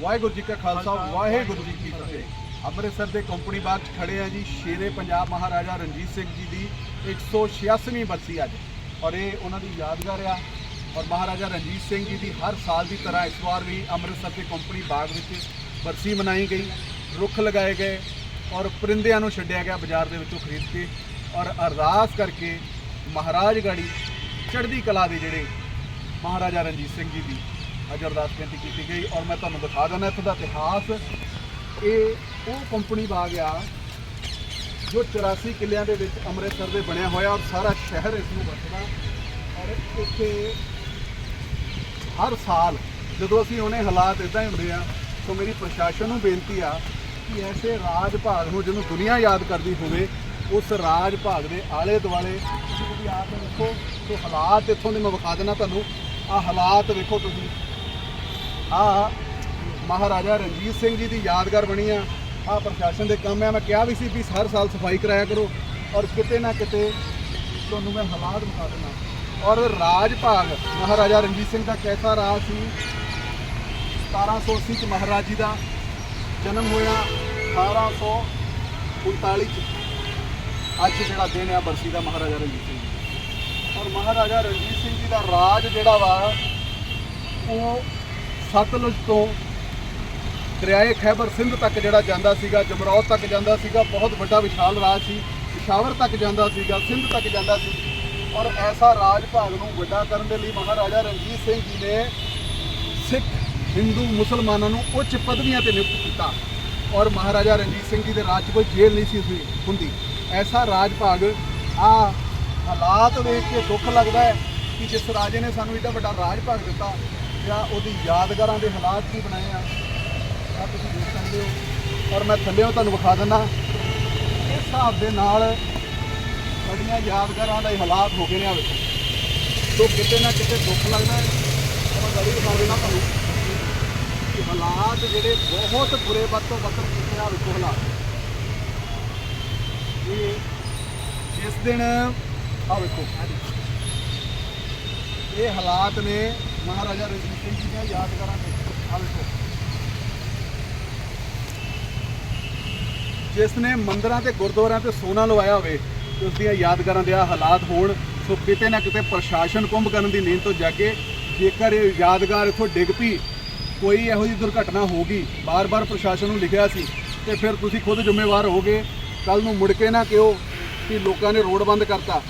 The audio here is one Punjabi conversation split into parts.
ਵਾਹਿਗੁਰੂ ਜੀ ਕਾ ਖਾਲਸਾ, ਵਾਹਿਗੁਰੂ ਜੀ ਕੀ ਫਤਿਹ। ਅੰਮ੍ਰਿਤਸਰ ਦੇ ਕੰਪਨੀ ਬਾਗ 'ਚ ਖੜੇ ਆ ਜੀ, ਸ਼ੇਰੇ ਪੰਜਾਬ ਮਹਾਰਾਜਾ ਰਣਜੀਤ ਸਿੰਘ ਜੀ ਦੀ 186ਵੀਂ ਬਰਸੀ ਅੱਜ। ਔਰ ਇਹ ਉਹਨਾਂ ਦੀ ਯਾਦਗਾਰ ਆ। ਔਰ ਮਹਾਰਾਜਾ ਰਣਜੀਤ ਸਿੰਘ ਜੀ ਦੀ ਹਰ ਸਾਲ ਦੀ ਤਰ੍ਹਾਂ ਇਸ ਵਾਰ ਵੀ ਅੰਮ੍ਰਿਤਸਰ ਦੇ ਕੰਪਨੀ ਬਾਗ ਵਿੱਚ ਬਰਸੀ ਮਨਾਈ ਗਈ। ਰੁੱਖ ਲਗਾਏ ਗਏ ਔਰ ਪਰਿੰਦਿਆਂ ਨੂੰ ਛੱਡਿਆ ਗਿਆ ਬਾਜ਼ਾਰ ਦੇ ਵਿੱਚੋਂ ਖਰੀਦ ਕੇ। ਔਰ ਅਰਦਾਸ ਕਰਕੇ ਮਹਾਰਾਜ ਗੜੀ ਚੜ੍ਹਦੀ ਕਲਾ ਦੇ ਜਿਹੜੇ ਮਹਾਰਾਜਾ ਰਣਜੀਤ ਸਿੰਘ ਜੀ ਦੀ ਅੱਜ ਅਰਦਾਸ ਬੇਨਤੀ ਕੀਤੀ ਗਈ ਔਰ ਮੈਂ ਤੁਹਾਨੂੰ ਦਿਖਾ ਦਿੰਦਾ ਇੱਥੋਂ ਦਾ ਇਤਿਹਾਸ। ਇਹ ਉਹ ਕੰਪਨੀ ਬਾਗ ਆ ਜੋ 84 ਕਿੱਲਿਆਂ ਦੇ ਵਿੱਚ ਅੰਮ੍ਰਿਤਸਰ ਦੇ ਬਣਿਆ ਹੋਇਆ ਔਰ ਸਾਰਾ ਸ਼ਹਿਰ ਇਸ ਨੂੰ ਵਰਤਦਾ। ਔਰ ਇੱਥੇ ਹਰ ਸਾਲ ਜਦੋਂ ਅਸੀਂ ਉਹਨੇ ਹਾਲਾਤ ਇਦਾਂ ਹੀ ਹੁੰਦੇ ਆ ਸੋ ਮੇਰੀ ਪ੍ਰਸ਼ਾਸਨ ਨੂੰ ਬੇਨਤੀ ਆ ਕਿ ਐਸੇ ਰਾਜ ਭਾਗ ਨੂੰ ਜਿਹਨੂੰ ਦੁਨੀਆ ਯਾਦ ਕਰਦੀ ਹੋਵੇ, ਉਸ ਰਾਜ ਭਾਗ ਦੇ ਆਲੇ ਦੁਆਲੇ ਤੁਸੀਂ ਵੀ ਦੇਖੋ ਸੋ ਹਾਲਾਤ ਇੱਥੋਂ ਦੇ ਮੈਂ ਵਿਖਾ ਦੇਣਾ ਤੁਹਾਨੂੰ। ਆ ਹਾਲਾਤ ਵੇਖੋ ਤੁਸੀਂ। ਆ ਮਹਾਰਾਜਾ ਰਣਜੀਤ ਸਿੰਘ ਜੀ ਦੀ ਯਾਦਗਾਰ ਬਣੀ ਆ। ਆ ਪ੍ਰਸ਼ਾਸਨ ਦੇ ਕੰਮ ਆ। ਮੈਂ ਕਿਹਾ ਵੀ ਸੀ ਵੀ ਹਰ ਸਾਲ ਸਫ਼ਾਈ ਕਰਾਇਆ ਕਰੋ ਔਰ ਕਿਤੇ ਨਾ ਕਿਤੇ ਤੁਹਾਨੂੰ ਮੈਂ ਹਾਲਾਤ ਵਿਖਾ ਦਿੰਦਾ। ਔਰ ਰਾਜ ਭਾਗ ਮਹਾਰਾਜਾ ਰਣਜੀਤ ਸਿੰਘ ਦਾ ਕੈਸਾ ਰਾਜ ਸੀ। 1780 ਚ ਮਹਾਰਾਜ ਜੀ ਦਾ ਜਨਮ ਹੋਇਆ। 1839 ਚ। ਅੱਜ ਜਿਹੜਾ ਦਿਨ ਆ ਬਰਸੀ ਦਾ ਮਹਾਰਾਜਾ ਰਣਜੀਤ ਸਿੰਘ ਜੀ ਔਰ ਮਹਾਰਾਜਾ ਰਣਜੀਤ ਸਿੰਘ ਜੀ ਦਾ ਰਾਜ ਜਿਹੜਾ ਵਾ, ਉਹ ਸਤਲੁਜ ਤੋਂ ਦਰਿਆਏ ਖੈਬਰ ਸਿੰਧ ਤੱਕ ਜਿਹੜਾ ਜਾਂਦਾ ਸੀਗਾ ਜਮਰੌਤ ਤੱਕ ਜਾਂਦਾ ਸੀਗਾ, ਬਹੁਤ ਵੱਡਾ ਵਿਸ਼ਾਲ ਰਾਜ ਸੀ, ਪਿਸ਼ਾਵਰ ਤੱਕ ਜਾਂਦਾ ਸੀਗਾ, ਸਿੰਧ ਤੱਕ ਜਾਂਦਾ ਸੀ। ਔਰ ਐਸਾ ਰਾਜ ਭਾਗ ਨੂੰ ਵੱਡਾ ਕਰਨ ਦੇ ਲਈ ਮਹਾਰਾਜਾ ਰਣਜੀਤ ਸਿੰਘ ਜੀ ਨੇ ਸਿੱਖ, ਹਿੰਦੂ, ਮੁਸਲਮਾਨਾਂ ਨੂੰ ਉੱਚ ਪਦਵੀਆਂ ਤੇ ਨਿਯੁਕਤ ਕੀਤਾ। ਔਰ ਮਹਾਰਾਜਾ ਰਣਜੀਤ ਸਿੰਘ ਜੀ ਦੇ ਰਾਜ 'ਚ ਕੋਈ ਜੇਲ੍ਹ ਨਹੀਂ ਸੀ ਹੋਈ- ਹੁੰਦੀ। ਐਸਾ ਰਾਜ ਭਾਗ ਆ ਹਾਲਾਤ ਵੇਖ ਕੇ ਦੁੱਖ ਲੱਗਦਾ ਹੈ ਕਿ ਜਿਸ ਰਾਜੇ ਨੇ ਸਾਨੂੰ ਏਡਾ ਵੱਡਾ ਰਾਜ ਭਾਗ ਦਿੱਤਾ ਜਾਂ ਉਹਦੀ ਯਾਦਗਾਰਾਂ ਦੇ ਹਾਲਾਤ ਕੀ ਬਣਾਏ ਆ। ਆ ਤੁਸੀਂ ਦੇਖ ਸਕਦੇ ਹੋ। ਔਰ ਮੈਂ ਥੱਲੇੋਂ ਤੁਹਾਨੂੰ ਵਿਖਾ ਦਿੰਦਾ, ਇਸ ਹਿਸਾਬ ਦੇ ਨਾਲ ਸਾਡੀਆਂ ਯਾਦਗਾਰਾਂ ਦਾ ਹਾਲਾਤ ਹੋ ਗਏ ਨੇ ਆ ਵੇਖੋ। ਸੋ ਕਿਤੇ ਨਾ ਕਿਤੇ ਦੁੱਖ ਲੱਗਦਾ ਹੈ। ਔਰ ਮੈਂ ਗਲੀ ਦਿਖਾ ਦੇਣਾ ਤੁਹਾਨੂੰ ਕਿ ਹਾਲਾਤ ਜਿਹੜੇ ਬਹੁਤ ਬੁਰੇ ਵੱਧ ਤੋਂ ਵੱਧ ਕੀਤੇ ਆ ਵੇਖੋ ਹਾਲਾਤ। ਇਹ ਜਿਸ ਦਿਨ ਆ ਵੇਖੋ, ਇਹ ਹਾਲਾਤ ਨੇ ਮਹਾਰਾਜਾ ਰਣਜੀਤ ਸਿੰਘ ਜੀ ਦੀਆਂ ਯਾਦਗਾਰਾਂ ਦੇ ਆ ਜਿਸ ਨੇ ਮੰਦਰਾਂ ਤੇ ਗੁਰਦੁਆਰਿਆਂ ਤੇ ਸੋਨਾ ਲਵਾਇਆ ਹੋਵੇ, ਤੇ ਉਸ ਦੀਆਂ ਯਾਦਗਾਰਾਂ ਦੇ ਆ ਹਾਲਾਤ ਹੋਣ, ਸੋ ਕਿਤੇ ਨਾ ਕਿਤੇ ਪ੍ਰਸ਼ਾਸਨ ਕੁੰਭ ਕਰਨ ਦੀ ਨੀਂਦ ਤੋਂ ਜਾਗੇ। ਜੇਕਰ ਇਹ ਯਾਦਗਾਰ ਇਥੋਂ ਡਿੱਗ ਪਈ, ਕੋਈ ਇਹੋ ਜਿਹੀ ਦੁਰਘਟਨਾ ਹੋ ਗਈ ਬਾਰ-ਬਾਰ ਪ੍ਰਸ਼ਾਸਨ ਨੂੰ ਲਿਖਿਆ ਸੀ, ਤੇ ਫਿਰ ਤੁਸੀਂ ਖੁਦ ਜ਼ਿੰਮੇਵਾਰ ਹੋਗੇ ਕੱਲ ਨੂੰ ਮੁੜ ਕੇ ਨਾ ਕਿਹੋ ਕਿ ਲੋਕਾਂ ਨੇ ਰੋਡ ਬੰਦ ਕਰਤਾ।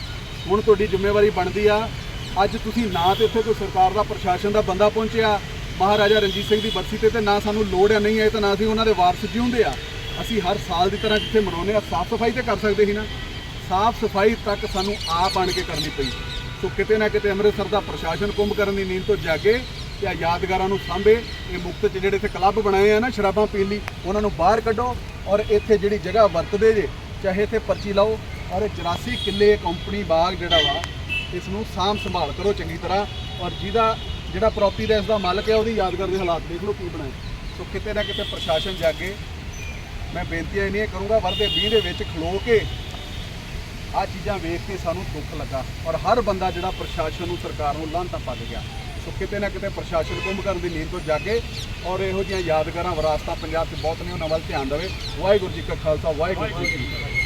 ਹੁਣ ਤੁਹਾਡੀ ਜ਼ਿੰਮੇਵਾਰੀ ਬਣਦੀ ਆ। ਅੱਜ ਤੁਸੀਂ ਨਾ ਤੇ ਇੱਥੇ ਕੋਈ ਸਰਕਾਰ ਦਾ ਪ੍ਰਸ਼ਾਸਨ ਦਾ ਬੰਦਾ ਪਹੁੰਚਿਆ, ਮਹਾਰਾਜਾ ਰਣਜੀਤ ਸਿੰਘ ਦੀ ਬਰਸੀ ਤੇ ਤੇ ਨਾ ਸਾਨੂੰ ਲੋੜ ਹੈ, ਨਹੀਂ ਹੈ ਤੇ ਨਾ ਅਸੀਂ ਉਹਨਾਂ ਦੇ ਵਾਰਸ ਜਿਉਂਦੇ ਆ ਅਸੀਂ ਹਰ ਸਾਲ ਦੀ ਤਰ੍ਹਾਂ ਜਿੱਥੇ ਮਨਾਉਂਦੇ ਆ ਸਾਫ਼ ਸਫ਼ਾਈ ਤੇ ਕਰ ਸਕਦੇ ਸੀ ਨਾ। ਸਾਫ਼ ਸਫ਼ਾਈ ਤੱਕ ਸਾਨੂੰ ਆਪ ਆਣ ਕੇ ਕਰਨੀ ਪਈ। ਸੋ ਕਿਤੇ ਨਾ ਕਿਤੇ ਅੰਮ੍ਰਿਤਸਰ ਦਾ ਪ੍ਰਸ਼ਾਸਨ ਕੁੰਭ ਕਰਨ ਦੀ ਨੀਂਦ ਤੋਂ ਜਾਗੇ ਤੇ ਆ ਯਾਦਗਾਰਾਂ ਨੂੰ ਸਾਂਭੇ। ਇਹ ਮੁਕਤ ਚ ਜਿਹੜੇ ਇੱਥੇ ਕਲੱਬ ਬਣਾਏ ਆ ਨਾ, ਸ਼ਰਾਬਾਂ ਪੀਣ ਲਈ, ਉਹਨਾਂ ਨੂੰ ਬਾਹਰ ਕੱਢੋ ਔਰ ਇੱਥੇ ਜਿਹੜੀ ਜਗ੍ਹਾ ਵਰਤਦੇ ਜੇ, ਚਾਹੇ ਇੱਥੇ ਪਰਚੀ ਲਾਓ ਔਰ ਇਹ 84 ਕਿੱਲੇ ਕੰਪਨੀ ਬਾਗ ਜਿਹੜਾ ਵਾ ਇਸ ਨੂੰ ਸਾਂਭ ਸੰਭਾਲ ਕਰੋ ਚੰਗੀ ਤਰ੍ਹਾਂ ਔਰ ਜਿਹਦਾ ਜਿਹੜਾ ਪ੍ਰਾਪਰਟੀ ਦਾ ਇਸ ਦਾ ਮਾਲਕ ਹੈ ਉਹਦੀ ਯਾਦਗਾਰ ਦੇ ਹਾਲਾਤ ਦੇਖ ਲਓ ਕੀ ਬਣਾਏ ਸੋ ਕਿਤੇ ਨਾ ਕਿਤੇ ਪ੍ਰਸ਼ਾਸਨ ਜਾਗੇ। ਮੈਂ ਬੇਨਤੀ ਇਹ ਨਹੀਂ ਕਰੂੰਗਾ, ਵਰਦੇ 20 ਦੇ ਵਿੱਚ ਖਲੋ ਕੇ ਆ ਚੀਜ਼ਾਂ ਵੇਖ ਕੇ ਸਾਨੂੰ ਦੁੱਖ ਲੱਗਾ ਔਰ ਹਰ ਬੰਦਾ ਜਿਹੜਾ ਪ੍ਰਸ਼ਾਸਨ ਨੂੰ, ਸਰਕਾਰ ਨੂੰ ਲਾਂਤਾ ਪਾ ਗਿਆ। ਸੋ ਕਿਤੇ ਨਾ ਕਿਤੇ ਪ੍ਰਸ਼ਾਸਨ ਕੁੰਭ ਕਰਨ ਦੀ ਨੀਂਦ ਤੋਂ ਜਾਗੇ ਔਰ ਇਹੋ ਜਿਹੀਆਂ ਯਾਦਗਾਰਾਂ, ਵਿਰਾਸਤਾਂ ਪੰਜਾਬ 'ਚ ਬਹੁਤ ਨੇ, ਉਹਨਾਂ ਵੱਲ ਧਿਆਨ ਦੇਵੇ। ਵਾਹਿਗੁਰੂ ਜੀ ਕਾ ਖਾਲਸਾ, ਵਾਹਿਗੁਰੂ ਜੀ ਕੀ ਫਤਿਹ।